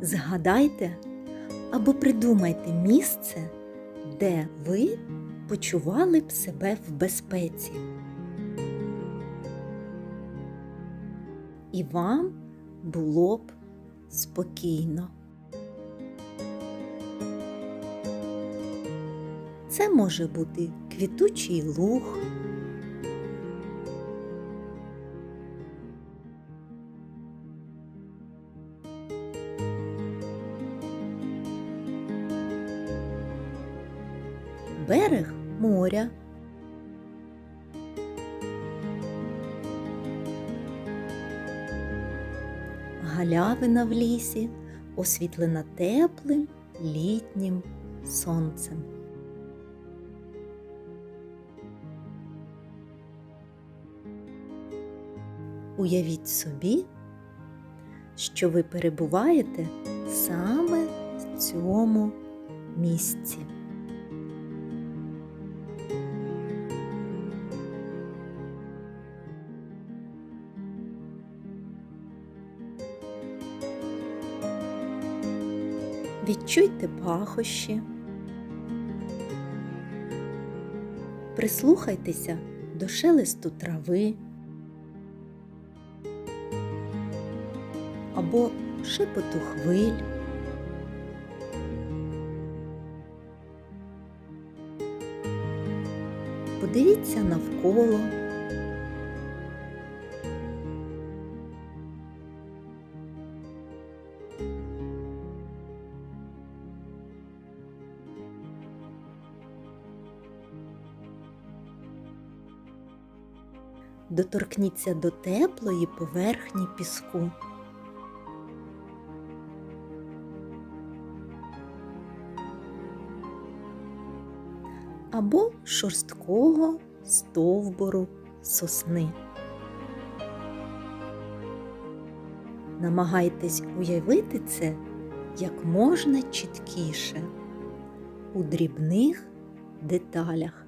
Згадайте або придумайте місце, де ви почували б себе в безпеці. І вам було б спокійно. Це може бути квітучий луг, берег моря, галявина в лісі, освітлена теплим літнім сонцем. Уявіть собі, що ви перебуваєте саме в цьому місці. Відчуйте пахощі, прислухайтеся до шелесту трави або шепоту хвиль. Подивіться навколо. Доторкніться до теплої поверхні піску. Або шорсткого стовбуру сосни. Намагайтесь уявити це як можна чіткіше у дрібних деталях.